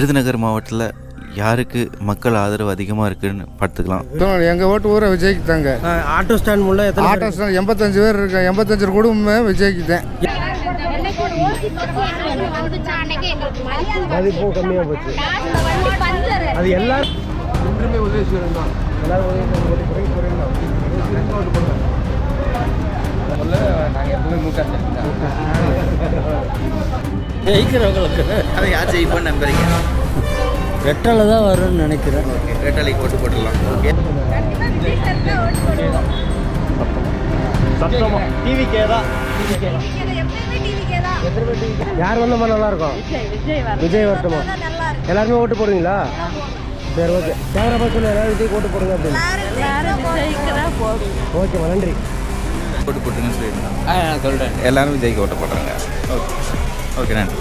விருதுநகர் மாவட்டத்தில் யாருக்கு மக்கள் ஆதரவு அதிகமாக இருக்குன்னு பார்த்துக்கலாம். எங்கள் ஓட்டு ஊரை விஜய்க்கு தாங்க. ஆட்டோ ஸ்டாண்ட் முள்ள எத்தனை ஆட்டோ ஸ்டாண்ட் எண்பத்தஞ்சு பேர் இருக்கு எண்பத்தஞ்சு குடும்பமே விஜய்க்கு தான் மதிப்பும் கம்மியாக போச்சு. அது எல்லாரும். ஜெயிக்கிறவங்களுக்கு. அதை யார் ஜெயிப்பான்னு நம்புறீங்க? ரெட்டலை தான் வரும்னு நினைக்கிறேன். ஓகே ரெட்டலைக்கு ஓட்டு போட்டுடலாம். ஓகே. டிவிக்கே தான். யார் வந்தமா நல்லா இருக்கும்? விஜய் வரட்டுமா? எல்லாருமே ஓட்டு போடுவீங்களா? சரி ஓகே. கேமரா பார்த்து சொல்லு எல்லாரும் விஜய்க்கு ஓட்டு போடுங்க அப்படின்னு. ஓகேம்மா நன்றி. ஓட்டு போட்டுங்கன்னு சொல்லியிருந்தேன் சொல்கிறேன் எல்லாரும் விஜய்க்கு ஓட்டு போடுறாங்க. ஓகே. ஓகே நன்றி.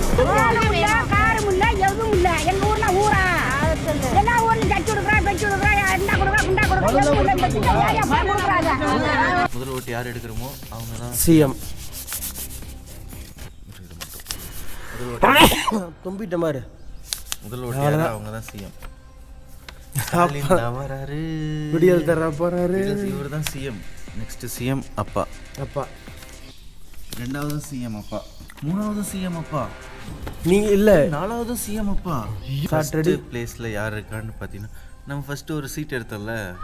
காரும் இல்ல எதுவும் இல்ல. எங்க ஊர்ல ஊரா? எல்லா ஊர்லயும் கட்டி கொடுக்குறா பெச்சு கொடுக்குறா என்ன கொடுக்குறா குண்டா கொடுக்குறா எதுவும் இல்ல இந்த திட்டம் யார் யார் பண்ணி கொடுக்குறாங்க? முதல் ஓட்டு யார் எடுக்கிறோமோ அவங்க தான் சிஎம். தும்பிட்ட மாதிரி முதல் ஓட்டு யாரோ அவங்க தான் சிஎம் விடியல் தர போறாரு. இவர் தான் சிஎம். நெக்ஸ்ட் சிஎம் அப்பா. அப்பா. ரெண்டாவது சிஎம் அப்பா. மூணாவது சிஎம் அப்பா. நீங்க இல்ல. நாலாவது சிஎம் அப்பா. ஃபர்ஸ்ட் பிளேஸ்ல யார் இருக்கான்னு பார்த்தீங்கன்னா நம்ம ஃபர்ஸ்ட் ஒரு சீட் எடுத்தோம்ல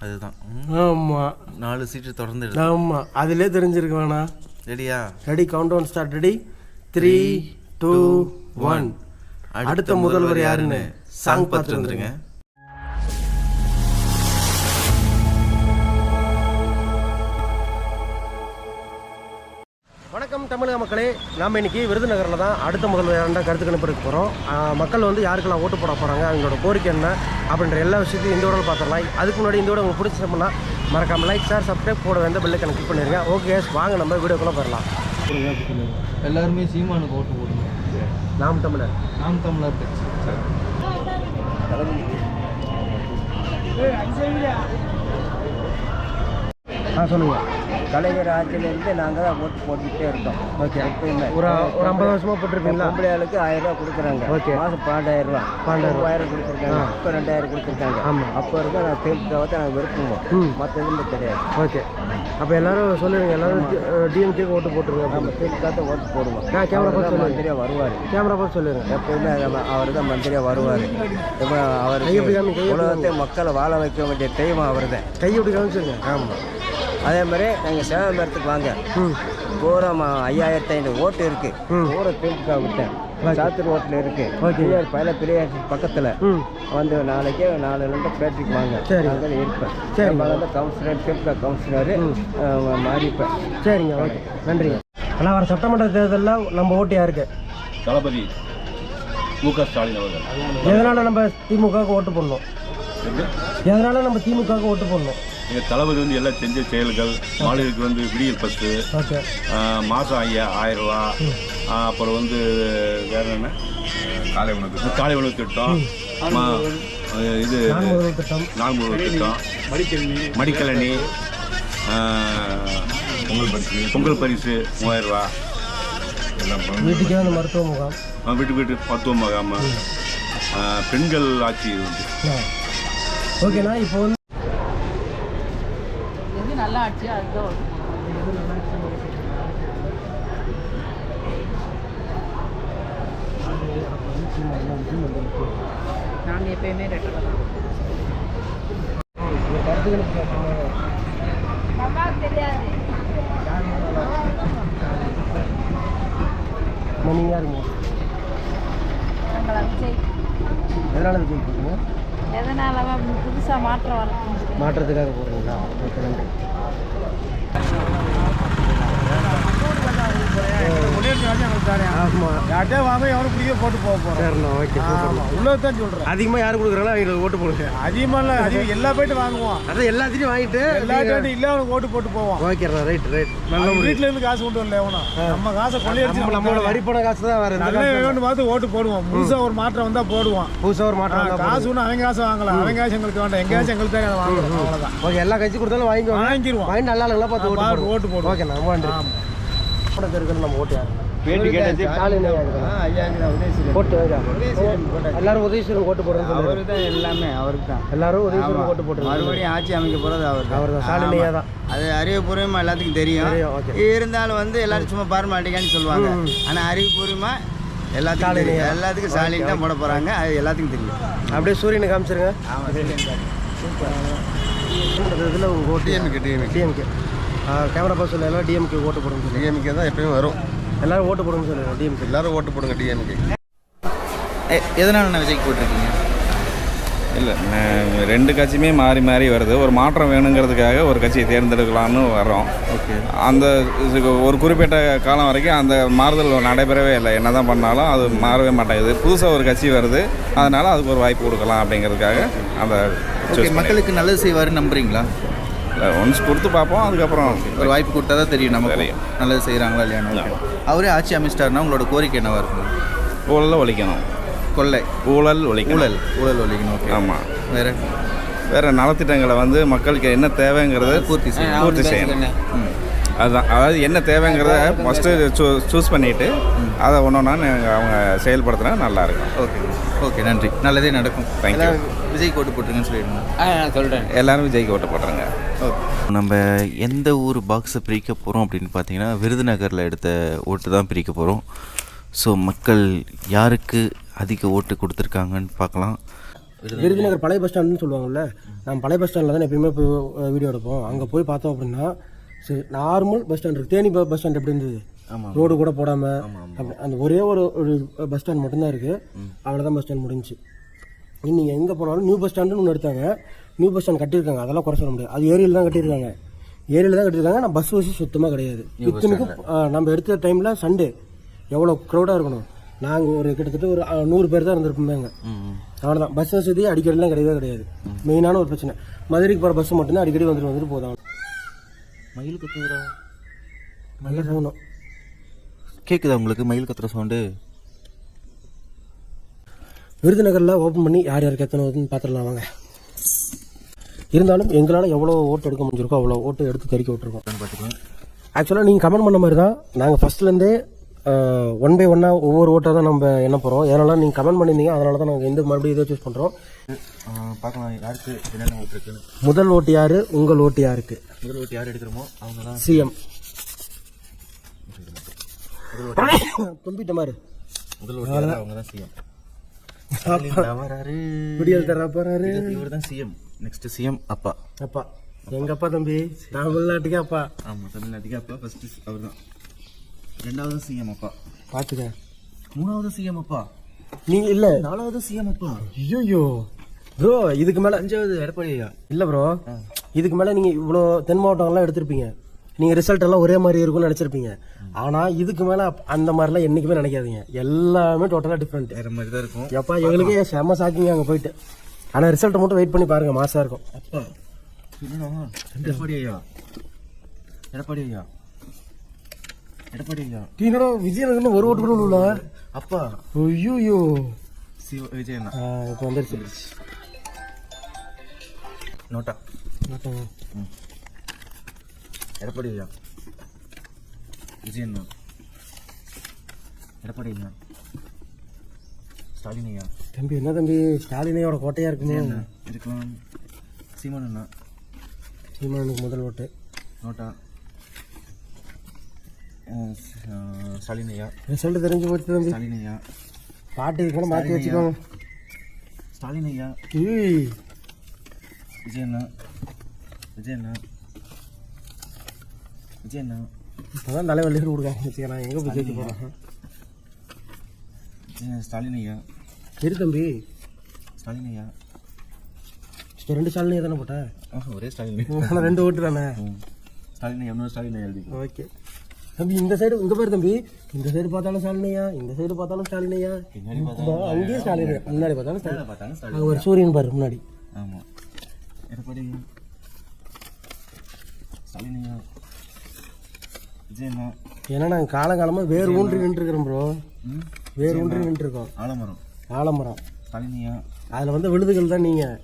அதுதான். ஆமா. நாலு சீட்டு தொடர்ந்து எடுத்தோம். ஆமா. அதிலே தெரிஞ்சிருக்க வேணாம் ரெடியா ready count down start ready three two one அடுத்த முதல்வர் யாருன்னு சாங் பார்த்துட்டு வந்துருங்க. தமிழக மக்களே நாம் இன்னைக்கு விருதுநகரில் தான் அடுத்த முதல்வர் யாருண்டா கருத்து கணிப்பெடுக்க போகிறோம் மக்கள் வந்து யாருக்கெல்லாம் ஓட்டு போட போகிறாங்க அவங்களோட கோரிக்கை என்ன அப்படின்ற எல்லா விஷயத்தையும் இந்த விட பார்த்துடலாம். அதுக்கு முன்னாடி இந்த விட உங்களுக்கு பிடிச்சிருந்தோம்னா மறக்காம லைக் ஷேர் சப்ஸ்கிரைப் போட வேண்டிய பெல்லை கணக்கு பண்ணிருங்க. ஓகே வாங்க நம்ம வீடியோக்குள்ளே போயிடலாம். எல்லாருமே சீமானுக்கு ஓட்டு போடுங்க. நாம் தமிழர். நாம் தமிழர் கட்சி. ஆ சொல்லுங்கள் கலைஞர் ஆட்சியிலேருந்து நாங்கள் தான் ஓட்டு போட்டுக்கிட்டே இருக்கோம். ஓகே எப்பயுமே. ஒரு ஒரு ஐம்பது வருஷமாக போட்டிருப்பீங்களா? பொம்பளையாளுக்கு ஆயிரம் ரூபா கொடுக்குறாங்க. ஓகே. மாதம் பன்னெண்டாயிரம் ரூபா பன்னெண்டாயிரம் ரூபா. மூவாயிரம் கொடுத்துருக்காங்க. இப்போ ரெண்டாயிரம் கொடுத்துருக்காங்க. ஆமா. அப்போ இருக்க நான் தேர்தலை தான் நாங்கள் விருப்பமோ. மற்ற எதுவுமே கிடையாது. ஓகே அப்போ எல்லாரும் சொல்லுங்க எல்லாரும் டிஎம்கேக்கு ஓட்டு போட்டுருங்க நம்ம அப்படின்னு தேர்தலுக்காக ஓட்டு போடுவோம். ஆ, கேமரா பார்த்து சொல்லுங்க. மந்திரியாக வருவார். கேமரா பார்த்து சொல்லுங்க. எப்பயுமே அவர் தான் மந்திரியாக வருவார். அவர் கையை கையை. உலகத்தை மக்களை வாழ வைக்க வேண்டிய தெய்வம் அவர் தான் கை எப்படி காமிச்சிருங்க. ஆமாம் அதே மாதிரி நாங்கள் சேவை மரத்துக்கு வாங்க. ம். பூரா ஐயாயிரத்தி ஐநூறு ஓட்டு இருக்கு. பூரா தேர்தலுக்காக விட்டேன். சாத்தூர் ஓட்டில் இருக்கு. பெரியார் பல பெரியார் பக்கத்தில். ம். வந்து நாளைக்கே நாலுலேருந்து பேட்டிக்கு வாங்க. சரி. அங்கே இருப்பேன் சரி. வந்து கவுன்சிலர் திமுக கவுன்சிலரு மாறிப்பேன். சரிங்க ஓகே. நன்றிங்க ஆனால் வர சட்டமன்ற தேர்தலில் நம்ம ஓட்டு யாருக்கு? தளபதி மு க ஸ்டாலின் அவர்கள். எதனால நம்ம திமுகவுக்கு ஓட்டு போடணும்? எதனால நம்ம திமுகவுக்கு ஓட்டு போடணும்? எங்கள் தளபதி வந்து எல்லாம் செஞ்ச செயல்கள் மாநிலத்துக்கு வந்து விடியல் ஓகே மாதம் ஐயா ஆயிரம் ரூபா ஆ, அப்புறம் வந்து வேற என்ன? காலை உணவு காலை உணவு திட்டம். மா- இது நான் முதல் திட்டம். மடிக்கலனி பொங்கல் பரிசு. பொங்கல் பரிசு மூவாயிரம் ரூபா வீட்டுக்கே மருத்துவ முகாம். ஆ, வீட்டு வீட்டு மருத்துவ மகாம. பெண்கள் ஆட்சி வந்து. ஆ. ஓகேண்ணா இப்போ வந்து ஆச்சு அதுதான். நாங்கள் எப்பயுமே ரெட்டலை தான் கருத்து கணிப்பு கேட்கணும். அம்மா, நீங்க யாருங்க எதனால விஜய் எதனால புதுசா மாற்றம் வரணும் மாற்றத்துக்காக போடுறீங்களா ஓகே நன்றி. ஓகே அதிகமாக யார் கொடுக்குறாங்களோ அவங்களுக்கு ஓட்டு போடுங்க. அதிகமாக இல்லை அதிகம் எல்லா போயிட்டு வாங்குவோம். அதான் எல்லாத்தையும் வாங்கிட்டு எல்லா இல்லை அவனுக்கு ஓட்டு போட்டு போவோம். ஓகேண்ணா ரைட் ரைட் நல்ல வீட்டுல இருந்து காசு கொண்டு வரல நம்ம காசை கொள்ளையடிச்சு நம்ம நம்மளோட வரி பண காசு தான் வேறு நல்ல வேணும் பார்த்து ஓட்டு போடுவோம். புதுசா ஒரு மாற்றம் வந்தா போடுவோம். புதுசாக ஒரு மாற்றம் காசு ஒன்றும் அவங்க காசு வாங்கலாம். அவங்க காசு எங்களுக்கு வேண்டாம். எங்க காசு எங்களுக்கு தான் ஓகே எல்லா கட்சி கொடுத்தாலும் வாங்கிக்குவாங்க வாங்கிடுவோம் வாங்கி நல்ல ஆளுங்களா பார்த்து ஓட்டு ஓட்டு போடுவோம். ஓகே நம்ம ஓட்டு யாரு? பேட்டி கேட்டது போட்டாச்சு. எல்லாரும் உதயசூரன் ஓட்டு போடுறேன் அவரு தான் எல்லாமே அவருக்கு தான் எல்லாரும் உதயசூரன் ஓட்டு போட்டுருக்காங்க மறுபடியும் ஆட்சி அமைக்க போறது அவர் அவர் தான் தான். அது அறிவுபூர்வமா எல்லாத்துக்கும் தெரியும். இருந்தாலும் வந்து எல்லாரும் சும்மா பார்மாட்டிக்கான்னு சொல்லுவாங்க. ஆனா அறிவுபூர்வமா எல்லாத்துக்கும். எல்லாத்துக்கும் ஸ்டாலின் தான் போட போறாங்க. அது எல்லாத்துக்கும் தெரியும். அப்படியே சூரியனை காமிச்சிருங்க. இதில் டிஎம்கே டிஎம்கே டிஎம்கே கேமரா சொல்ல எல்லாம் டிஎம்கே ஓட்டு சொல்லி டிஎம்கே தான் எப்பயும் வரும். எல்லாரும் ஓட்டு போடுங்க சொல்லுங்க டிஎம்கே எல்லாரும் ஓட்டு போடுங்க டிஎம்கே எதனால நான் விஜய்க்கு போட்டிருக்கீங்க? இல்லை ரெண்டு கட்சியுமே மாறி மாறி வருது. ஒரு மாற்றம் வேணுங்கிறதுக்காக ஒரு கட்சியை தேர்ந்தெடுக்கலாம்னு வரோம் ஓகே அந்த ஒரு குறிப்பிட்ட காலம் வரைக்கும் அந்த மாறுதல் நடைபெறவே இல்லை. என்ன தான் பண்ணாலும் அது மாறவே மாட்டேங்குது. புதுசாக ஒரு கட்சி வருது. அதனால் அதுக்கு ஒரு வாய்ப்பு கொடுக்கலாம் அப்படிங்கிறதுக்காக அந்த ஓகே மக்களுக்கு நல்லது செய்வாருன்னு நம்புறீங்களா? ஒன்ஸ் கொடுத்து பார்ப்போம். அதுக்கப்புறம் ஒரு வாய்ப்பு கொடுத்தா தான் தெரியும் நமக்கு தெரியும். நல்லது செய்கிறாங்களா இல்லையான்னு. அவரே ஆட்சி அமைச்சிட்டாருன்னா உங்களோட கோரிக்கை என்னவா இருக்கும்? ஊழலை ஒழிக்கணும். கொள்ளை. ஊழல் ஒழிக்கணும். ஊழல். ஊழல் ஒழிக்கணும். ஓகே ஆமாம் வேற? வேறு நலத்திட்டங்களை வந்து மக்களுக்கு என்ன தேவைங்கிறத பூர்த்தி செய்யணும். பூர்த்தி செய்யணும். ம். அதுதான் அதாவது என்ன தேவைங்கிறத ஃபஸ்ட்டு சூ சூஸ் பண்ணிவிட்டு அதை ஒன்று ஒன்றா அவங்க செயல்படுத்தினா நல்லாயிருக்கும் ஓகே ஓகே நன்றி. நல்லதே நடக்கும். Thank you. எல்லாரும் விஜய் கோட்டு போட்டுருங்கன்னு சொல்லிடுங்க. எல்லாரும் விஜய்க்கு ஓட்டு போட்டுருங்க. நம்ம எந்த ஊர் பாக்ஸை பிரிக்க போகிறோம் அப்படின்னு பார்த்தீங்கன்னா விருதுநகரில் எடுத்த ஓட்டு தான் பிரிக்க போகிறோம் ஸோ மக்கள் யாருக்கு அதிக ஓட்டு கொடுத்துருக்காங்கன்னு பார்க்கலாம். விருதுநகர் பழைய பஸ் ஸ்டாண்டுன்னு சொல்லுவாங்கல்ல நம்ம பழைய பஸ் ஸ்டாண்டில் தான் எப்பயுமே போய் வீடியோ எடுப்போம். அங்கே போய் பார்த்தோம் அப்படின்னா சரி நார்மல் பஸ் ஸ்டாண்ட் இருக்கு. தேனி பஸ் ஸ்டாண்ட் எப்படி இருந்தது? ரோடு கூட போடாமல் அந்த ஒரே ஒரு ஒரு பஸ் ஸ்டாண்ட் மட்டும்தான் இருக்குது அவ்வளோதான் பஸ் ஸ்டாண்ட் முடிஞ்சுச்சு. நீங்கள் எங்கே போனாலும் நியூ பஸ் ஸ்டாண்டுன்னு ஒன்று எடுத்தாங்க. நியூ பஸ் ஸ்டாண்ட் கட்டியிருக்காங்க. அதெல்லாம் குறை சொல்ல முடியாது. அது ஏரியில் தான் கட்டியிருக்காங்க. ஏரியில் தான் கட்டியிருக்காங்க. ஆனால் பஸ் வசதி சுத்தமாக கிடையாது. இத்தனைக்கும் நம்ம எடுத்த டைமில் சண்டே எவ்வளோ க்ரௌடாக இருக்கணும். நாங்கள் ஒரு கிட்டத்தட்ட ஒரு நூறு பேர் தான் இருந்திருப்போமே அங்கே அவ்வளோதான் பஸ் வசதி அடிக்கடிலாம் கிடையவே கிடையாது. மெயினான ஒரு பிரச்சனை. மதுரைக்கு போகிற பஸ் மட்டும்தான் அடிக்கடி வந்துட்டு வந்துட்டு போதும் மயில் கத்துறா நல்ல சவுனம் கேட்குதா உங்களுக்கு மயில் கத்துற சவுண்டு? விருதுநகரில் ஓப்பன் பண்ணி யார் யாருக்கு எத்தனை வருதுன்னு பார்த்துடலாம் வாங்க. இருந்தாலும் எங்களால் எவ்வளோ ஓட்டு எடுக்க முடிஞ்சிருக்கோ அவ்வளோ ஓட்டு எடுத்து தெறிக்க விட்டுருக்கோம். ஆக்சுவலாக நீங்கள் கமெண்ட் பண்ண மாதிரி தான். நாங்கள் ஃபஸ்ட்லேருந்தே ஒன் பை ஒன்னாக ஒவ்வொரு ஓட்டாக தான் நம்ம என்ன போகிறோம் ஏன்னால நீங்கள் கமெண்ட் பண்ணியிருந்தீங்க அதனால தான் நாங்கள் எந்த மறுபடியும் இதை சூஸ் பண்ணுறோம் பார்க்கலாம் யாருக்கு என்னென்ன ஓட்டு இருக்குன்னு. முதல் ஓட்டு யார்? உங்கள் ஓட்டு யாருக்கு? முதல் ஓட்டு யார் எடுக்கிறோமோ அவங்க தான் சிஎம் தும்பிட்ட மாதிரி முதல் ஓட்டு யார்? அவங்க தான் சிஎம் விடியல் தர போறாரு இவர் தான் சிஎம் நெக்ஸ்ட் சிஎம் அப்பா. அப்பா. எங்க அப்பா தம்பி? தமிழ்நாட்டுக்கே அப்பா. ஆமாம் தமிழ்நாட்டுக்கு அப்பா. ஃபர்ஸ்ட் அவர் தான் ரெண்டாவது சிஎம் அப்பா. பாத்துக்க. மூணாவது சிஎம் அப்பா. நீங்க இல்ல. நாலாவது சிஎம் அப்பா. ஐயோ ப்ரோ இதுக்கு மேல அஞ்சாவது எடப்பாடி ஐயா. இல்ல ப்ரோ இதுக்கு மேல நீங்க இவ்வளோ தென் மாவட்டங்கள்லாம் எடுத்திருப்பீங்க. நீங்க ரிசல்ட் எல்லாம் ஒரே மாதிரி இருக்கும்னு நினைச்சிருப்பீங்க. ஆனா இதுக்கு மேல அந்த மாதிரிலாம் என்னைக்குமே நினைக்காதீங்க. எல்லாமே டோட்டலா டிஃப்ரெண்ட் வேற மாதிரி தான் இருக்கும். எப்பா எங்களுக்கே செம்ம சாக்கிங்க அங்க போயிட்டு. ஆனா ரிசல்ட் மட்டும் வெயிட் பண்ணி பாருங்க மாசா இருக்கும். அப்பா எடப்பாடி ஐயா. எடப்பாடி ஐயா. எடப்பாடி ஐயா டீனோட விஜயநகர்னு ஒரு ஓட்டு கூட உள்ள அப்பா ஐயோ சிவ விஜய் அண்ணா இப்போ வந்துருச்சு நோட்டா எடப்பாடி ஐயா விஜய் அண்ணா எடப்பாடி ஐயா ஸ்டாலின் ஐயா தம்பி என்ன தம்பி ஸ்டாலினையோட கோட்டையா இருக்குமே இருக்கலாம் சீமான் அண்ணா சீமானுக்கு முதல் ஓட்டு நோட்டா அஹ் ஸ்- அஹ் ஸ்டாலின் ஐயா ரிசல்ட் தெரிஞ்சு போச்சு தம்பி. ஸ்டாலின் ஐயா பாட்டு கூட மாற்றி வச்சுக்கோங்க. ஸ்டாலின் ஐயா ஏய். விஜய் அண்ணா விஜய் அண்ணா விஜய் அண்ணா இப்போதான் தலைவர் லீடு கொடுக்காங்க வச்சுக்க நான் எங்கே போய் ஜெயிக்க போகிறேன் ஸ்டாலின் ஐயா சரி தம்பி. ஸ்டாலின் ஐயா ரெண்டு ஸ்டாலினே தானே போட்டேன் ஒரே ஸ்டாலின் ரெண்டு ஓட்டு தானே? ஸ்டாலின் ஐயா ஸ்டாலின் ஐயா எழுதி ஓகே. தம்பி இந்த சைடு இங்க பாரு தம்பி. இந்த சைடு பார்த்தாலும் ஸ்டாலினையா இந்த சைடு பார்த்தாலும் ஸ்டாலினையா அங்கேயும் ஸ்டாலின் முன்னாடி பார்த்தாலும் ஸ்டாலின் அங்கே ஒரு சூரியன் பாரு முன்னாடி. ஆமாம் எடப்பாடி. ஐயா ஸ்டாலின் ஐயா விஜய் அண்ணா ஏன்னா நாங்கள் காலங்காலமாக வேர் ஊன்றி நின்றுருக்கிறோம் ப்ரோ வேர் ஊன்றி நின்றுருக்கோம். ஆலமரம். ஆலமரம். ஸ்டாலின் ஐயா அதில் வந்து விழுதுகள் தான் நீங்கள்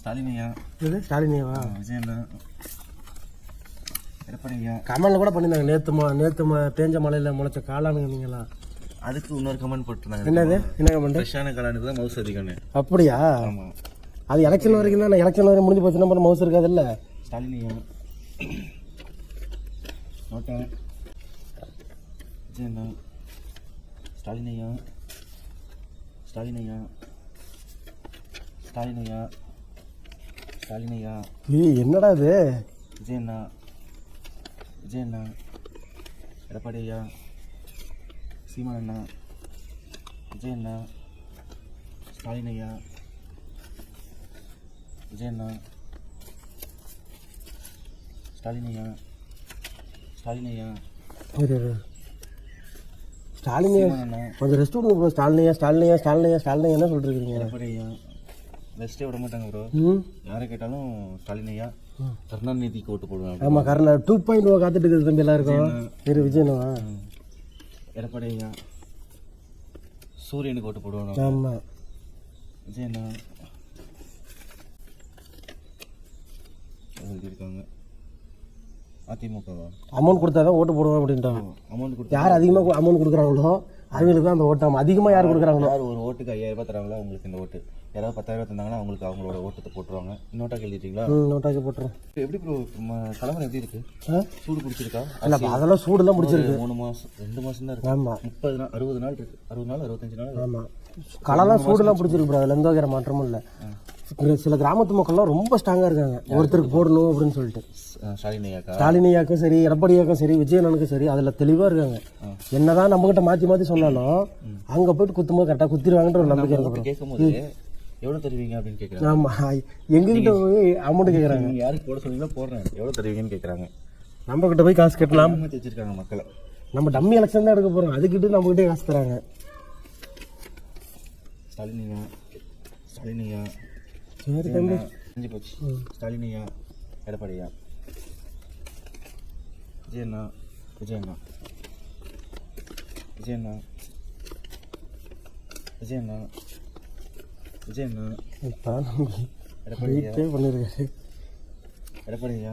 ஸ்டாலின் ஐயா இது ஸ்டாலினியாவா விஜய் ஐயா கமெண்ட்ல கூட பண்ணியிருந்தாங்க நேற்று ம நேற்று பேஞ்ச மழையில் முளைச்ச காளானுங்க அதுக்கு இன்னொரு கமெண்ட் போட்டிருந்தாங்க. என்னது? என்ன கமெண்ட் ஃப்ரெஷ்ஷான காளானுக்கு தான் மவுஸ் அதிகம்னு அப்படியா? ஆமாம் அது எலெக்ஷன் வரைக்கும் தான்? எலெக்ஷன் வரைக்கும் முடிஞ்சு போச்சுன்னா அப்புறம் மவுஸ் இருக்காதுல்ல? ஸ்டாலின் ஐயா. நோட்டா விஜய் அண்ணா. ஸ்டாலின் ஐயா. ஸ்டாலின் ஐயா. ஸ்டாலின் ஐயா. ஸ்டாலின் ஐயா. ஏய் என்னடா இது? விஜய் அண்ணா. விஜய் அண்ணா எடப்பாடி ஐயா சீமான் அண்ணா விஜய் அண்ணா ஸ்டாலின் ஐயா விஜய் அண்ணா ஸ்டாலின் ஐயா ஸ்டாலின் ஐயா. ஸ்டாலின் கொஞ்சம் ரெஸ்ட் விடுங்க ப்ரோ ஸ்டாலினையா ஸ்டாலினையா ஸ்டாலினையா ஸ்டாலினையா என்ன சொல்லிருக்கீங்க எடப்பாடி ஐயா ரெஸ்ட்டே விட மாட்டாங்க ப்ரோ யாரை கேட்டாலும் ஸ்டாலின் ஐயா கருணாநிதிக்கு ஓட்டு போடுவேன் ஆமாம் கரெக்டா டூ பாயிண்ட் ஓ காத்துட்டு இருக்குது தம்பி எல்லாருக்கும்? இரு விஜயனுவா? எடப்பாடி ஐயா சூரியனுக்கு ஓட்டு போடுவேன்? ஆமாம் விஜய் அண்ணா எழுதியிருக்காங்க அதிமுகவா? அமௌண்ட் கொடுத்தா தான் ஓட்டு போடுவோம் அப்படின்ட்டான். அமௌண்ட் கொடுத்து யார் அதிகமாக அமௌண்ட் கொடுக்குறாங்களோ அவங்களுக்கு தான் அந்த ஓட்டாம் அதிகமாக யார் கொடுக்குறாங்களோ? யார் ஒரு ஓட்டுக்கு ஐயாயிரம் ரூபாய் தராங்களோ அவங்களுக்கு இந்த ஓட்டு. யாராவது பத்தாயிரம் தந்தாங்கன்னா அவங்களுக்கு அவங்களோட ஓட்டத்தை போட்டுருவாங்க. இன்னோட்டா எழுதிட்டீங்களா நோட்டாக்கி போட்டுரும் எப்படி ப்ரோ கலவரம் எப்படி இருக்கு? சூடு பிடிச்சிருக்கா? இல்லை அதெல்லாம் சூடெல்லாம் முடிச்சிருக்கு ஒரு மூணு மாசம் ரெண்டு மாசம் தான் இருக்கு. ஆமாம் முப்பது நாள் அறுபது நாள் இருக்கு. அறுபது நாள் அறுபத்தஞ்சு நாள் ஆமாம் களம்லாம் சூடெல்லாம் பிடிச்சிருக்கு ப்ரோ அதில் எந்த வகையான மாற்றமும் இல்லை. சில கிராமத்து மக்கள்லாம் ரொம்ப ஸ்ட்ராங்காக இருக்காங்க. ஒருத்தருக்கு போடணும் அப்படின்னு சொல்லிட்டு. ஸ்டாலின் ஐயாக்கா? ஸ்டாலினியாக்கும் சரி எடப்பாடியாக்கும் சரி விஜயனனுக்கும் சரி அதில் தெளிவாக இருக்காங்க. என்னதான் நம்மகிட்ட மாற்றி மாற்றி சொன்னாலும் அங்கே போயிட்டு குத்தும்போது கரெக்டாக குத்திடுவாங்கன்ற ஒரு நம்பிக்கை இருக்கு எவ்வளவு தருவீங்க அப்படின்னு கேட்குறாங்க ஆமாம் எங்ககிட்ட போய் அமௌண்ட் கேட்குறாங்க நீங்க யாருக்கு போட சொன்னீங்களோ போடுறேன். எவ்வளவு தருவீங்கன்னு கேட்குறாங்க நம்ம கிட்ட போய் காசு கட்டலாம். வச்சிருக்காங்க மக்களை. நம்ம டம்மி எலெக்ஷன் தான் எடுக்க போகிறோம் அதுக்கிட்ட நம்மகிட்டே காசு தராங்க. ஸ்டாலின் ஐயா ஸ்டாலின் ஐயா. சரி தம்பி? செஞ்சு போச்சு. ஸ்டாலின் ஐயா எடப்பாடி ஐயா. விஜய் அண்ணா. விஜய் பண்ணியிருக்காரு எடப்பாடி ஐயா.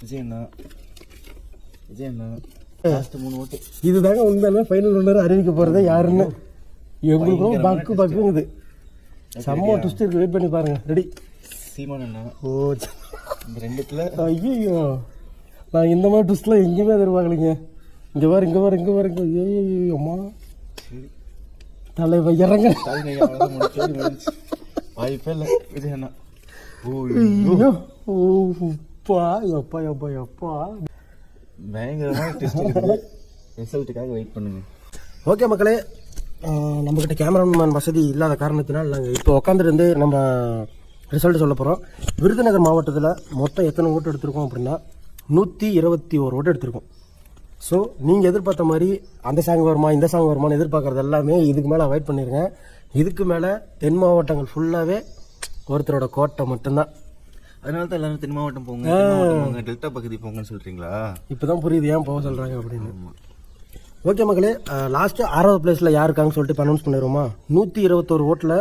விஜய் அண்ணா விஜய் அண்ணா லாஸ்ட் மூணு ஓட்டு. இதுதாங்க உண்மையிலுமே ஃபைனல் ஒன்று அறிவிக்க போகிறது யாருன்னு. எங்களுக்கும் பக்கு பக்குங்குது செம்ம ட்விஸ்ட் இருக்கு வெயிட் பண்ணி பாருங்க. ரெடி சீமான் அண்ணா ஓ ரெண்டுத்துல. ஐயோ நான் இந்த மாதிரி ட்விஸ்ட்லாம் எங்கேயுமே எதிர்பார்க்கலைங்க. இங்கே பாரு இங்கே பாரு இங்கே பாரு இங்கே ஐயோ அம்மா. தலைவர் இறங்க. வாய்ப்பே இல்லை. விஜய் அண்ணா ஓ ஐயோ. ஓ அப்பா எப்பா எப்பா எப்பா. பயங்கரமான ரிசல்ட்டுக்காக வெயிட் பண்ணுங்க. ஓகே மக்களே நம்மக்கிட்ட கேமராமேன் வசதி இல்லாத காரணத்தினால் நாங்கள் இப்போ உட்காந்துருந்து நம்ம ரிசல்ட் சொல்ல போகிறோம் விருதுநகர் மாவட்டத்தில் மொத்தம் எத்தனை ஓட்டு எடுத்திருக்கோம் அப்படின்னா நூற்றி இருபத்தி ஒரு ஓட்டு எடுத்திருக்கோம். ஸோ நீங்கள் எதிர்பார்த்த மாதிரி அந்த சாங் வருமா இந்த சாங் வருமான்னு எதிர்பார்க்குறது எல்லாமே இதுக்கு மேலே அவாய்ட் பண்ணிடுங்க இதுக்கு மேலே தென் மாவட்டங்கள் ஃபுல்லாகவே ஒருத்தரோட கோட்டை மட்டும்தான். அதனால தான் எல்லாரும் தென் மாவட்டம் போங்க டெல்டா பகுதி போங்கன்னு சொல்றீங்களா? இப்போ தான் புரியுது ஏன் போக சொல்கிறாங்க அப்படின்னு. ஓகே மக்களே லாஸ்ட்டு ஆறாவது பிளேஸில் யார் இருக்காங்கன்னு சொல்லிட்டு இப்போ அனௌன்ஸ் பண்ணிடுவோமா? நூற்றி இருபத்தோரு ஓட்டில்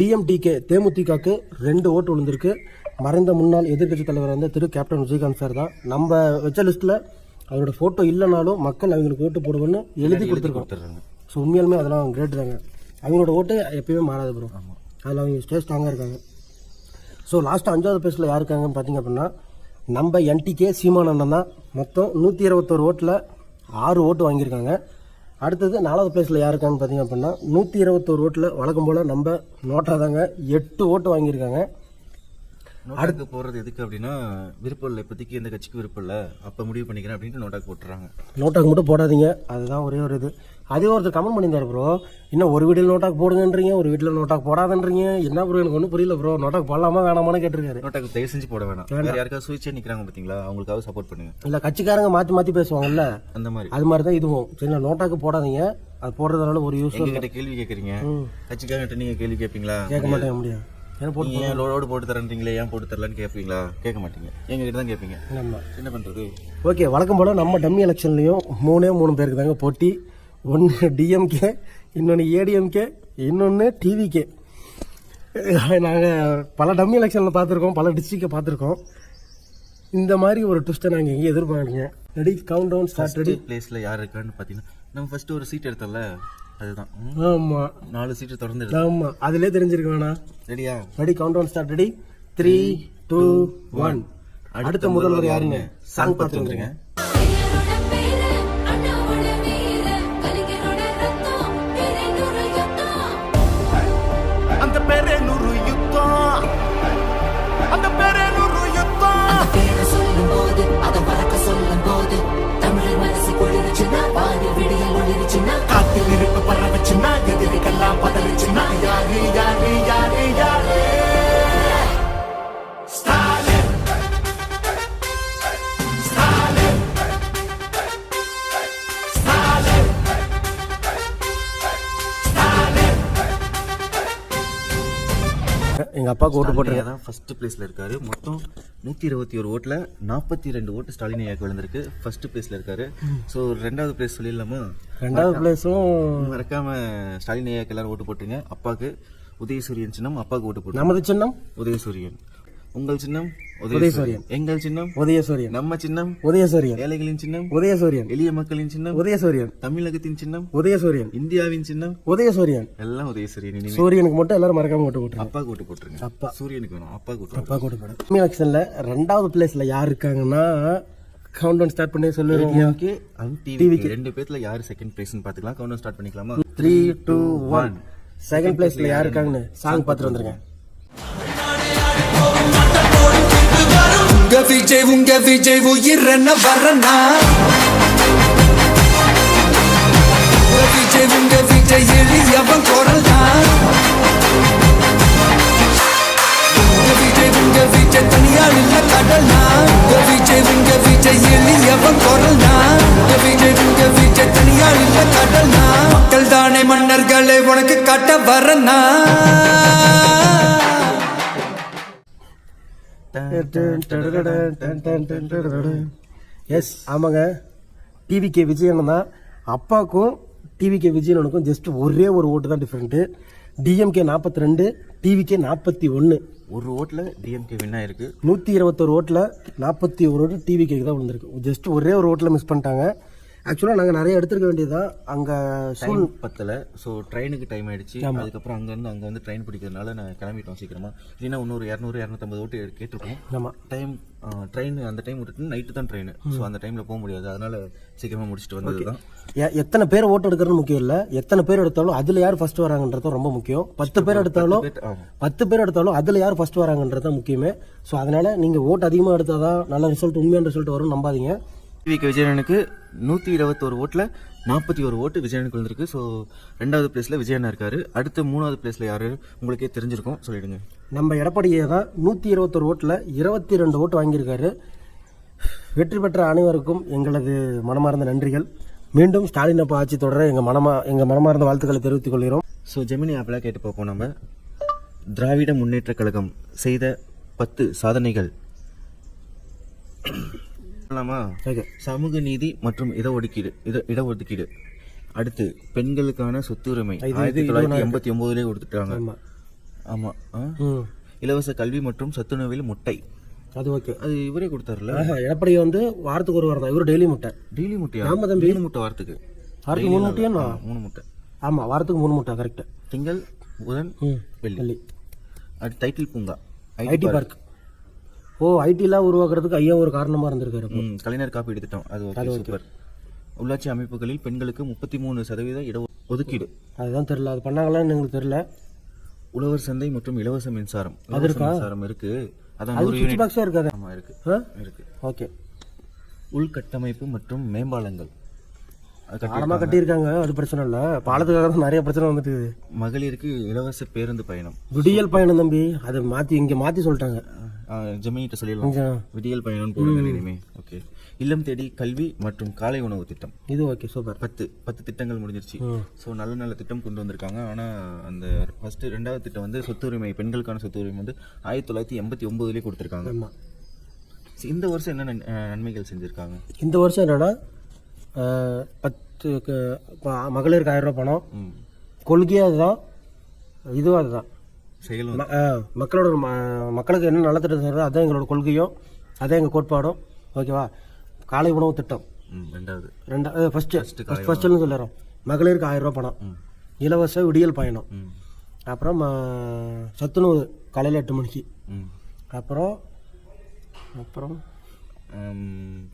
டிஎம்டிகே தேமுதிகக்கு ரெண்டு ஓட்டு விழுந்திருக்கு. மறைந்த முன்னாள் எதிர்க்கட்சி தலைவர் வந்து திரு கேப்டன் விஜயகாந்த் சார் தான். நம்ம வச்ச லிஸ்ட்டில் அவரோட ஃபோட்டோ இல்லைனாலும் மக்கள் அவங்களுக்கு ஓட்டு போடுவோன்னு எழுதி கொடுத்துருக்கோம். கொடுத்துட்றாங்க. ஸோ உண்மையாலுமே அதெல்லாம் கிரேட் தாங்க அவங்களோட ஓட்டு எப்பயுமே மாறாது ப்ரோ அதில் அவங்க ஸ்டே ஸ்ட்ராங்காக இருக்காங்க. ஸோ லாஸ்ட்டு அஞ்சாவது பிளேஸில் யார் இருக்காங்கன்னு பார்த்தீங்க அப்படின்னா நம்ம என்டிகே சீமானந்தம் தான். மொத்தம் நூற்றி இருபத்தோரு ஓட்டில் ஆறு ஓட்டு வாங்கியிருக்காங்க. அடுத்தது நாலாவது பிளேஸில் யார் இருக்கான்னு பார்த்தீங்க அப்படின்னா நூற்றி இருபத்தோரு ஓட்டில் வழக்கம் போல் நம்ம நோட்டா தாங்க எட்டு ஓட்டு வாங்கியிருக்காங்க. நோட்டாக்கு போறது எதுக்கு அப்படின்னா விருப்பம் இல்லை இப்போதைக்கு எந்த கட்சிக்கு விருப்பம் இல்லை அப்போ முடிவு பண்ணிக்கிறேன் அப்படின்ட்டு நோட்டாக்கு போட்டுறாங்க. நோட்டாக்கு மட்டும் போடாதீங்க. அதுதான் ஒரே ஒரு இது. அதே ஒருத்தர் கமெண்ட் பண்ணியிருந்தார் ப்ரோ இன்னும் ஒரு வீட்டில் நோட்டாக்கு போடுங்கன்றீங்க ஒரு வீட்டில் நோட்டாக்கு போடாதன்றீங்க? என்ன ப்ரோ எனக்கு ஒன்றும் புரியல ப்ரோ நோட்டாக்கு போடலாமா வேணாமான்னு கேட்டிருக்காரு. நோட்டாக்கு தயவு செஞ்சு போட வேணாம். வேற யாருக்காவது சுயேட்சையா நிக்கிறாங்க பாத்தீங்களா? அவங்களுக்காக சப்போர்ட் பண்ணுங்க. இல்லை கட்சிக்காரங்க மாற்றி மாற்றி பேசுவாங்கல்ல? அந்த மாதிரி. அது மாதிரி தான் இதுவும் சரிங்களா நோட்டாக்கு போடாதீங்க. அது போடுறதுனால ஒரு யூஸ் கேள்வி கேக்குறீங்க? கட்சிக்காரங்கிட்ட நீங்க கேள்வி கேட்பீங்களா கேட்க மாட்டேன் முடியாது. ஏன்னா போட்டு ஏன் லோடு போட்டு தரேன்றீங்களே ஏன் போட்டு தரலன்னு கேட்பீங்களா? கேட்க மாட்டீங்க. எங்க கிட்ட தான் கேட்பீங்க. நம்ம என்ன பண்றது? ஓகே வழக்கம் போல் நம்ம டம்மி எலெக்ஷன்லேயும் மூணே மூணு பேருக்கு தாங்க போட்டி. ஒன்று டிஎம்கே இன்னொன்று ஏடிஎம்கே இன்னொன்று டிவிகே நாங்கள் பல டம்மி எலெக்ஷனில் பார்த்துருக்கோம் பல டிஸ்ட்ரிக்டை பார்த்துருக்கோம். இந்த மாதிரி ஒரு ட்விஸ்ட்டை நாங்கள் எங்கேயும் எதிர்பார்க்கலீங்க. Ready count down start ready பிளேஸில் யார் இருக்கான்னு பார்த்தீங்கன்னா நம்ம ஃபஸ்ட்டு ஒரு சீட் எடுத்தோம்ல அதுதான். ம். ஆமாம் நாலு சீட்டு தொடர்ந்து ஆமாம் அதிலே தெரிஞ்சிருக்க வேணாம் ரெடியா? Ready count down start ready three two one அடுத்த முதல்வர் யாருங்க சாங் பார்த்து அப்பாவுக்கு ஓட்டு போட்டிருக்கேன் தான் ஃபர்ஸ்ட் பிளேஸ்ல இருக்காரு. மொத்தம் நூற்றி இருபத்தி ஒரு ஓட்டில் நாற்பத்தி ரெண்டு ஓட்டு ஸ்டாலின் ஐயாக்கு விழுந்திருக்கு. ஃபர்ஸ்ட் பிளேஸ்ல இருக்காரு. ஸோ ரெண்டாவது பிளேஸ் சொல்லிடலாமா? ரெண்டாவது பிளேஸும் மறக்காம ஸ்டாலின் ஐயாக்கு எல்லாரும் ஓட்டு போட்டுங்க அப்பாவுக்கு உதயசூரியன் சின்னம் அப்பாவுக்கு ஓட்டு போட்டு நமது சின்னம்? உதயசூரியன். உங்கள் சின்னம் உதயசூரியன். எங்கள் சின்னம் உதயசூரியன். நம்ம சின்னம் உதயசூரியன். ஏழைகளின் சின்னம் உதயசூரியன். எளிய மக்களின் சின்னம் உதயசூரியன். தமிழகத்தின் சின்னம் உதயசூரியன். இந்தியாவின் சின்னம் உதயசூரியன். எல்லாம் உதயசூரியன் சூரியனுக்கு மட்டும் எல்லாரும் மறக்காம ஓட்டு போட்டுருங்க. அப்பாவுக்கு ஓட்டு போட்டுருங்க. அப்பா. சூரியனுக்கு வேணும். அப்பாவுக்கு ஓட்டு அப்பா ஓட்டு போடுங்க எலெக்ஷன்ல ரெண்டாவது பிளேஸ்ல யார் இருக்காங்கன்னா கவுண்ட் டவுன் ஸ்டார்ட் பண்ணி சொல்லுங்க டிவிக்கு ரெண்டு பேர்ல யாரு செகண்ட் பிளேஸ்னு பாத்துக்கலாம் கவுண்ட் ஸ்டார்ட் பண்ணிக்கலாமா? த்ரீ டூ ஒன் செகண்ட் பிளேஸ்ல யார் இருக்காங்கன்னு சாங் பார்த்துட்டு வந்துருங்க. உங்க விஜய் உங்க விஜய் உயிர் வரனா விஜய் உங்க விஜய் எளியவன் குரல் தான் உங்க விஜய் உங்க விஜய் தனியார் இல்ல கடல் உங்க விஜய் உங்க விஜய் எளியவன் குரல் தான் உங்க விஜய் உங்க விஜய் தனியார் இல்ல கடல் மக்கள் தானே மன்னர்களை உனக்கு கட்ட வரனா எஸ் ஆமாங்க. டிவிகே விஜயன் தான். அப்பாவுக்கும் டிவிகே விஜயனுக்கும் ஜஸ்ட் ஒரே ஒரு ஓட்டு தான் டிஃப்ரெண்ட்டு டிஎம்கே நாற்பத்தி ரெண்டு டிவிகே நாற்பத்தி ஒன்று ஒரு ஓட்டுல டிஎம்கே வின் ஆயிருக்கு. நூற்றி இருபத்தொரு ஓட்டில் நாற்பத்தி ஒரு ஓட்டு டிவிகேக்கு தான் விழுந்திருக்கு. ஜஸ்ட் ஒரே ஒரு ஓட்டில் மிஸ் பண்ணிட்டாங்க. ஆக்சுவலாக நாங்கள் நிறைய எடுத்துருக்க வேண்டியதுதான் அங்கே டைம் பத்தல. ஸோ ட்ரெயினுக்கு டைம் ஆயிடுச்சு. அதுக்கப்புறம் அங்கேருந்து அங்கே வந்து ட்ரெயின் பிடிக்கிறதுனால நான் கிளம்பிட்டோம் சீக்கிரமா. இல்லைன்னா இன்னொரு இரநூறு இரநூத்தம்பது ஓட்டு கேட்டிருப்போம். ஆமாம் டைம் ட்ரெயின் அந்த டைம் விட்டுட்டு நைட்டு தான் ட்ரெயின் ஸோ அந்த டைமில் போக முடியாது. அதனால சீக்கிரமா முடிச்சுட்டு வந்தது தான் எத்தனை பேர் ஓட்டு எடுக்கிறது முக்கியம் இல்லை. எத்தனை பேர் எடுத்தாலும் அதில் யார் ஃபர்ஸ்ட் வராங்கன்றது ரொம்ப முக்கியம். பத்து பேர் எடுத்தாலும். பத்து பேர் எடுத்தாலும் அதில் யார் ஃபர்ஸ்ட் வராங்கன்றது தான் முக்கியமே. ஸோ அதனால நீங்கள் ஓட்டு அதிகமாக எடுத்தால் தான் நல்ல ரிசல்ட் உண்மையான ரிசல்ட் வரும் நம்பாதீங்க. டிவிக்கு விஜயனுக்கு நூற்றி இருபத்தோரு ஓட்டில் நாற்பத்தி ஒரு ஓட்டு விஜயனுக்கு வந்திருக்கு. ஸோ ரெண்டாவது பிளேஸில் விஜயனா இருக்காரு. அடுத்து மூணாவது பிளேஸில் யாரு உங்களுக்கே தெரிஞ்சிருக்கும். சொல்லிடுங்க. நம்ம எடப்பாடியை தான் நூற்றி இருபத்தொரு ஓட்டில் இருபத்தி ரெண்டு ஓட்டு வாங்கியிருக்காரு. வெற்றி பெற்ற அனைவருக்கும் எங்களது மனமார்ந்த நன்றிகள். மீண்டும் ஸ்டாலின் அப்பா ஆட்சி தொடர எங்கள் மனமா எங்கள் மனமார்ந்த வாழ்த்துக்களை தெரிவித்துக் கொள்கிறோம். ஸோ ஜெமினி ஆப்பில் கேட்டு பார்ப்போம் நம்ம. திராவிட முன்னேற்றக் கழகம் செய்த பத்து சாதனைகள். சமூக நீதி மற்றும் இடஒதுக்கீடு இட இடஒதுக்கீடு அடுத்து பெண்களுக்கான சொத்துரிமை. ஆயிரத்தி தொள்ளாயிரத்தி எண்பத்தி ஒன்பதுலேயே கொடுத்துட்டாங்க. ஆமாம் ஆமா இலவச கல்வி மற்றும் சத்துணவில் முட்டை. அது ஓகே. அது இவரே கொடுத்தாருல? ஆஹா எடப்பாடி வந்து வாரத்துக்கு ஒரு வாரம் தான். இவர் டெய்லி முட்டை. டெய்லி முட்டையா? ஆமா தம்பி. டெய்லி முட்டை வாரத்துக்கு? வாரத்துக்கு மூணு முட்டையா மூணு முட்டை. ஆமாம் வாரத்துக்கு மூணு முட்டை கரெக்டு திங்கள் புதன் வெள்ளி. அடுத்து டைட்டில் பூங்கா. IT park. ஓ ஐடிலாம் உருவாக்குறதுக்கு ஐயா ஒரு காரணமாக இருந்திருக்காரு கலைஞர் காப்பீடு திட்டம் அது ஓகே சூப்பர் உள்ளாட்சி அமைப்புகளில் பெண்களுக்கு முப்பத்தி மூணு சதவீத இட ஒதுக்கீடு. அதுதான் தெரியல. அது பண்ணாங்களான்னு எங்களுக்கு தெரியல. உழவர் சந்தை மற்றும் இலவச மின்சாரம். இலவச மின்சாரம் இருக்கு. அதான் அது சுவிட்ச் யூனிட் பாக்ஸே இருக்காது ஆமா இருக்கு. இருக்கு. ஓகே. உள்கட்டமைப்பு மற்றும் மேம்பாலங்கள். அது பாலமாக கட்டியிருக்காங்க. அது பிரச்சனை இல்லை. பாலத்துக்காக தான் நிறைய பிரச்சனை வந்துட்டு. மகளிருக்கு இலவச பேருந்து பயணம். விடியல் பயணம் தம்பி. அதை மாற்றி இங்கே மாற்றி சொல்லிட்டாங்க. ஜெமினிட்ட சொல்லிடலாம். விடியல் பயணம் போடுங்க இனிமே. ஓகே. இல்லம் தேடி கல்வி மற்றும் காலை உணவு திட்டம். இது ஓகே சூப்பர் பத்து பத்து திட்டங்கள் முடிஞ்சிருச்சு. ஸோ நல்ல நல்ல திட்டம் கொண்டு வந்திருக்காங்க. ஆனால் அந்த ஃபர்ஸ்ட் ரெண்டாவது திட்டம் வந்து சொத்து உரிமை பெண்களுக்கான சொத்து உரிமை வந்து ஆயிரத்தி தொள்ளாயிரத்தி எண்பத்தி ஒன்பதுலேயே கொடுத்துருக்காங்க. இந்த வருஷம் என்ன நன்மைகள் செஞ்சுருக்காங்க? இந்த வருஷம் என்னன்னா பத்து மகளிருக்கு ஆயிரம் ரூபாய் பணம். கொள்கையும் அதுதான் இதுவும் அதுதான். மக்களோட மக்களுக்கு என்ன நலத்திட்டம் செய்யறதோ அதுதான் எங்களோட கொள்கையும். அதான் எங்கள் கோட்பாடும். ஓகேவா? காலை உணவு திட்டம். ரெண்டாவது. ரெண்டா ஃபஸ்ட்டு ஃபஸ்ட்டுன்னு சொல்லிடுறோம் மகளிருக்கு ஆயிரம் ரூபாய் பணம். இலவச விடியல் பயணம். அப்புறம் சத்துணவு காலையில் எட்டு மணிக்கு. அப்புறம் அப்புறம்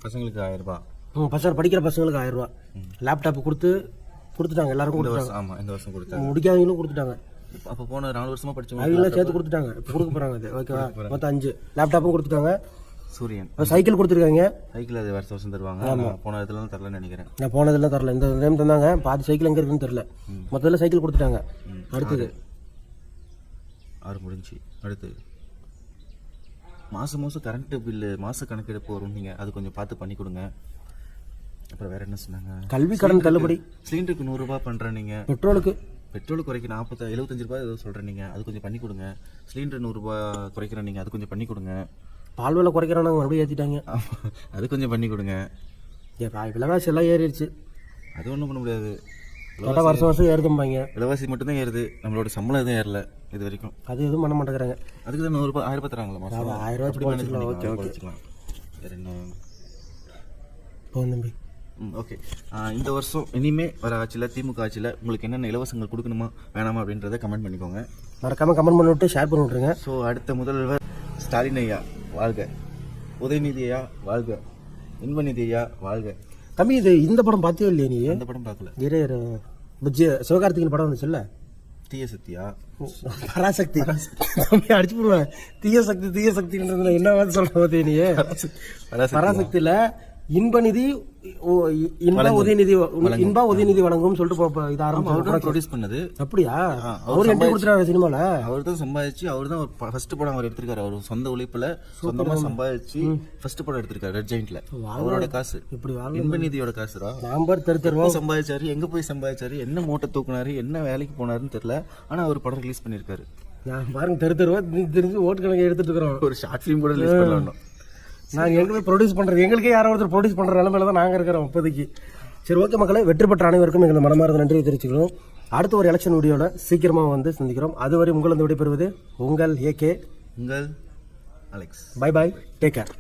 பசங்களுக்கு ஆயிரம் ரூபாய். பசங்க படிக்கிற பசங்களுக்கு ஆயிரம் ரூபாய் லேப்டாப் கொடுத்து கொடுத்துட்டாங்க எல்லாருக்கும் வருஷம் ஆமாம் இந்த வருஷம் கொடுத்தாங்க. முடிக்காதவங்களும் கொடுத்துட்டாங்க. அப்போ போன நாலு வருஷமா படிச்சவங்க அவங்களாம் சேர்த்து கொடுத்துட்டாங்க. இப்போ கொடுக்க போகிறாங்க அது. ஓகேவா? மொத்தம் அஞ்சு. லேப்டாப்பும் கொடுத்துட்டாங்க. சூரியன். சைக்கிள் கொடுத்துருக்காங்க. சைக்கிள் அது வருஷம் வருஷம் தருவாங்க. நான் போன இடத்துல தரலன்னு நினைக்கிறேன். நான் போனதெல்லாம் தரல. இந்த டைம் தந்தாங்க. பாதி சைக்கிள் எங்கே இருக்குன்னு தெரில மொத்தத்தில் சைக்கிள் கொடுத்துட்டாங்க. அடுத்தது. ஆறு. முடிஞ்சு. அடுத்து. மாதம் மாதம் கரண்ட்டு பில்லு மாத கணக்கெடுப்பு வரும் நீங்கள் அது கொஞ்சம் பார்த்து பண்ணி கொடுங்க. அப்புறம் வேற என்ன சொன்னாங்க? கல்வி கடன் தள்ளுபடி. சிலிண்டருக்கு நூறுரூபா பண்ணுறேன் நீங்கள் பெட்ரோலுக்கு. பெட்ரோல் குறைக்க நாற்பத்த எழுபத்தஞ்சு ரூபாய் ஏதோ சொல்கிறேன் நீங்கள் அது கொஞ்சம் பண்ணி கொடுங்க. சிலிண்டர் நூறுரூபா குறைக்கிறேன் நீங்கள் அது கொஞ்சம் பண்ணி கொடுங்க. பால் விலை குறைக்கிறாங்க மறுபடியும் ஏற்றிட்டாங்க அது கொஞ்சம் பண்ணி கொடுங்க. விலைவாசி எல்லாம் ஏறிடுச்சு. அது ஒன்றும் பண்ண முடியாது. கேட்டால் வருஷம் வருஷம் ஏறுதும்பாங்க. விலைவாசி மட்டும்தான் ஏறுது. நம்மளோட சம்பளம் எதுவும் ஏறல இது வரைக்கும். அது எதுவும் பண்ண மாட்டேங்கிறாங்க. அதுக்கு தான் நூறுரூபா ஆயிரம் ரூபாய் தராங்களா மாதம் ஆயிரம் ரூபாய் ஓகே, ஓகே. வேற என்ன? போதும் தம்பி. ஓகே இந்த வருஷம் இனிமே வர ஆட்சியில் திமுக ஆட்சியில் உங்களுக்கு என்னென்ன இலவசங்கள் கொடுக்கணுமா வேணாமா அப்படின்றத கமெண்ட் பண்ணிக்கோங்க. மறக்காமல் கமெண்ட் பண்ணி விட்டு ஷேர் பண்ணி விட்ருங்க ஸோ அடுத்த முதல்வர் ஸ்டாலின் ஐயா வாழ்க. உதயநிதி ஐயா வாழ்க. இன்பநிதி ஐயா வாழ்க. தம்பி இது இந்த படம் பார்த்தியோ இல்லையா நீ? அந்த படம் பார்க்கல. இரு இரு. விஜய் சிவகார்த்திகேயன் படம் வந்துச்சுல்ல? தீய சக்தியா? பராசக்தி. தம்பி அடிச்சு போடுவேன் தீய சக்தி தீய சக்தின்றதுல என்ன சொல்ற பார்த்தே நீ? பராசக்தியில இன்பநிதி ஓ, இ- இன்ப உதயநிதி இன்ப உதயநிதி வழங்கும் சொல்லிட்டு இது தான் ஆரம்பிச்சு ப்ரொடியூஸ் பண்ணது. அப்படியா? அவர் என்ட்ரி கொடுத்துட்டாரு சினிமால? அவர் தான் சம்பாதிச்சு அவர் தான் ஃபர்ஸ்ட் படம் அவர் எடுத்திருக்காரு. அவர் சொந்த உழைப்புல சொந்தமா சம்பாதிச்சு ஃபர்ஸ்ட் படம் எடுத்திருக்காரு ரெட் ஜெயிண்ட்ல அவரோட காசு. இப்படி வாழ இன்பநிதியோட காசுடா. நாம்பர் தெரு தெருவா. எப்போ சம்பாதிச்சாரு எங்க போய் சம்பாதிச்சாரு என்ன மூட்டை தூக்குனாரு என்ன வேலைக்கு போனாருன்னு தெரியல. ஆனா அவர் படம் ரிலீஸ் பண்ணிருக்காரு பாருங்க தெரு தெருவா திரிஞ்சு திரிஞ்சு ஓட்டு கணக்கு எடுத்துட்டு இருக்கிறோம். ஒரு ஷார்ட் ஃபிலிம் கூட ரிலீஸ் பண்ணலாம் நாங்க எங்க ப்ரொடியூஸ் பண்றது எங்களுக்கே யாரோ ஒருத்தர் ப்ரொடியூஸ் பண்ற நிலைமையில தான் நாங்க இருக்கிறோம் இப்போதைக்கு. சரி ஓகே மக்களே வெற்றி பெற்ற அனைவருக்கும் எங்களை மனமார்ந்த நன்றி தெரிவிச்சுக்கிறோம். அடுத்த ஒரு எலெக்ஷன் வீடியோவில் சீக்கிரமாக வந்து சந்திக்கிறோம். அதுவரை உங்களது விடைபெறுவது உங்கள் ஏகே உங்கள் Alex bye bye take care